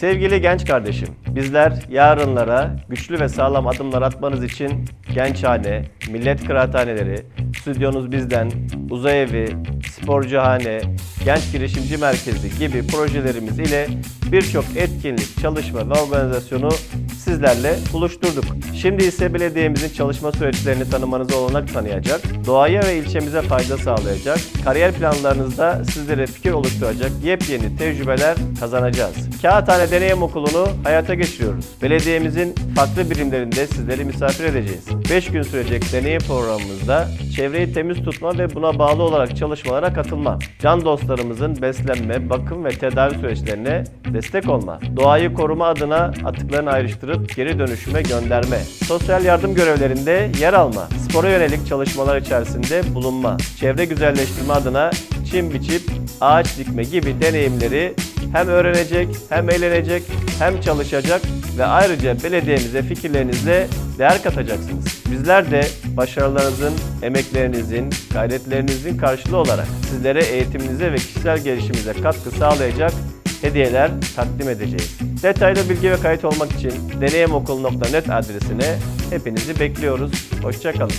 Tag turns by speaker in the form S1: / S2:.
S1: Sevgili genç kardeşim, bizler yarınlara güçlü ve sağlam adımlar atmanız için Gençhane, Millet Kıraathaneleri, Stüdyonuz Bizden, Uzay Evi, Sporcuhane, Genç Girişimci Merkezi gibi projelerimiz ile birçok etkinlik, çalışma ve organizasyonu sizlerle buluşturduk. Şimdi ise belediyemizin çalışma süreçlerini tanımanıza olanak tanıyacak, doğaya ve ilçemize fayda sağlayacak, kariyer planlarınızda sizlere fikir oluşturacak yepyeni tecrübeler kazanacağız. Kağıthane Deneyim Okulu'nu hayata geçiriyoruz. Belediyemizin farklı birimlerinde sizleri misafir edeceğiz. 5 gün sürecek deneyim programımızda çevreyi temiz tutma ve buna bağlı olarak çalışmalara katılma, can dostlarımızın beslenme, bakım ve tedavi süreçlerine destek olma, doğayı koruma adına atıklarını ayrıştırıp geri dönüşüme gönderme, sosyal yardım görevlerinde yer alma, spora yönelik çalışmalar içerisinde bulunma, çevre güzelleştirme adına çim biçip ağaç dikme gibi deneyimleri hem öğrenecek, hem eğlenecek, hem çalışacak ve ayrıca belediyemize fikirlerinizle değer katacaksınız. Bizler de başarılarınızın, emeklerinizin, gayretlerinizin karşılığı olarak sizlere eğitiminize ve kişisel gelişiminize katkı sağlayacak hediyeler takdim edeceğiz. Detaylı bilgi ve kayıt olmak için deneyimokul.net adresine hepinizi bekliyoruz. Hoşçakalın.